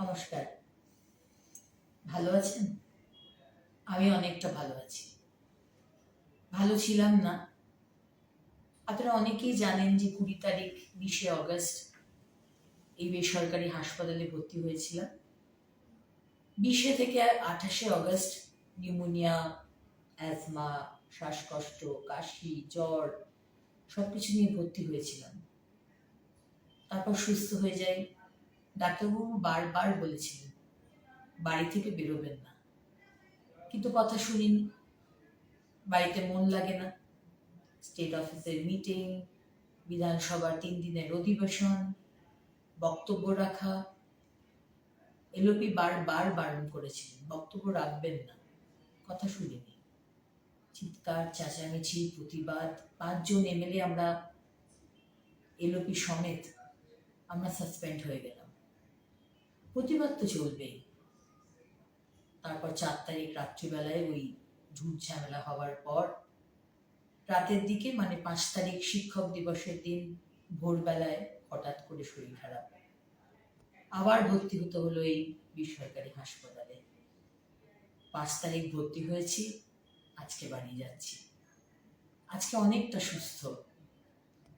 নমস্কার। ভালো আছেন? আমি অনেকটা ভালো আছি। ভালো ছিলাম না। আপনারা অনেকেই জানেন যে কুড়ি তারিখ, বিশে অগস্ট এই বেসরকারি হাসপাতালে ভর্তি হয়েছিলাম। বিশে থেকে আঠাশে অগস্ট নিউমোনিয়া অ্যাজমা শ্বাসকষ্ট, কাশি, জ্বর সব কিছু নিয়ে ভর্তি হয়েছিলাম। তারপর সুস্থ হয়ে যাই। ডাক্তারবাবু বারবার বলেছিলেন, বাড়ি থেকে বেরোবেন না। কিন্তু কথা শুনিনি, বাড়িতে মন লাগে না। স্টেট অফিসের মিটিং বিধানসভার তিন দিনের অধিবেশন, বক্তব্য রাখা এলোপি বারবার বারণ করেছিলেন, বক্তব্য রাখবেন না, কথা শুনিনি। চিৎকার, চেঁচামেচি, প্রতিবাদ, পাঁচজন এমএলএ আমরা এলোপি সমেত আমরা সাসপেন্ড হয়ে গেলাম। প্রতিবাদ তো চলবেই। তারপর চার তারিখ রাত্রিবেলায় ওই ঝুট ঝামেলা হওয়ার পর রাতের দিকে মানে পাঁচ তারিখ শিক্ষক দিবসের দিন, ভোরবেলায় হঠাৎ করে শরীর খারাপ। আবার ভর্তি হতে হলো এই বেসরকারি হাসপাতালে। পাঁচ তারিখ ভর্তি হয়েছি, আজকে বাড়ি যাচ্ছি। আজকে অনেকটা সুস্থ,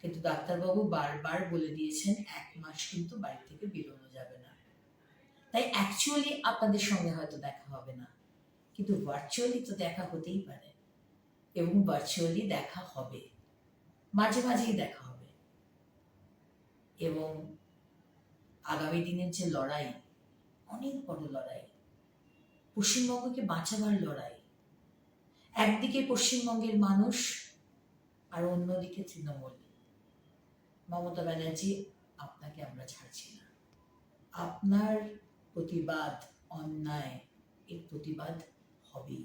কিন্তু ডাক্তারবাবু বারবার বলে দিয়েছেন, এক মাস কিন্তু বাড়ি থেকে বেরোনো যাবে না। অ্যাকচুয়ালি আপনাদের সঙ্গে হয়তো দেখা হবে না। কিন্তু ভার্চুয়ালি তো দেখা হতেই পারে। এবং ভার্চুয়ালি দেখা হবে। মাঝে মাঝেই দেখা হবে। এবং আগামী দিনের যে লড়াই, অনেক বড় লড়াই। পশ্চিমবঙ্গকে বাঁচাবার লড়াই। একদিকে পশ্চিমবঙ্গের মানুষ আর অন্যদিকে তৃণমূল। মমতা ব্যানার্জি আপনাকে আমরা ছাড়ছি না। আপনার প্রতিবাদ অন্যায়, এর প্রতিবাদ হবেই।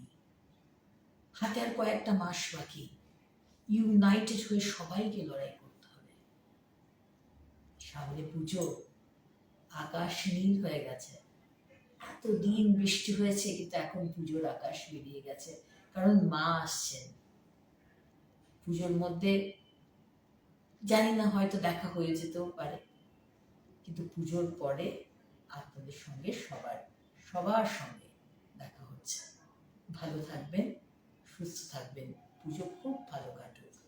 হাতে আর কয়েকটা মাস বাকি। ইউনাইটেড হয়ে সবাইকে লড়াই করতে হবে। সামনে পুজো, আকাশ নীল হয়ে গেছে। এত দিন বৃষ্টি হয়েছে, কিন্তু এখন পুজোর আকাশ বেরিয়ে গেছে, কারণ মা আসছেন। পুজোর মধ্যে জানি না, হয়তো দেখা হয়ে যেতেও পারে, কিন্তু পুজোর পরে আপনাদের সঙ্গে সবার সবার সঙ্গে দেখা হচ্ছে। ভালো থাকবেন, সুস্থ থাকবেন। পুজো খুব ভালো কাটুক।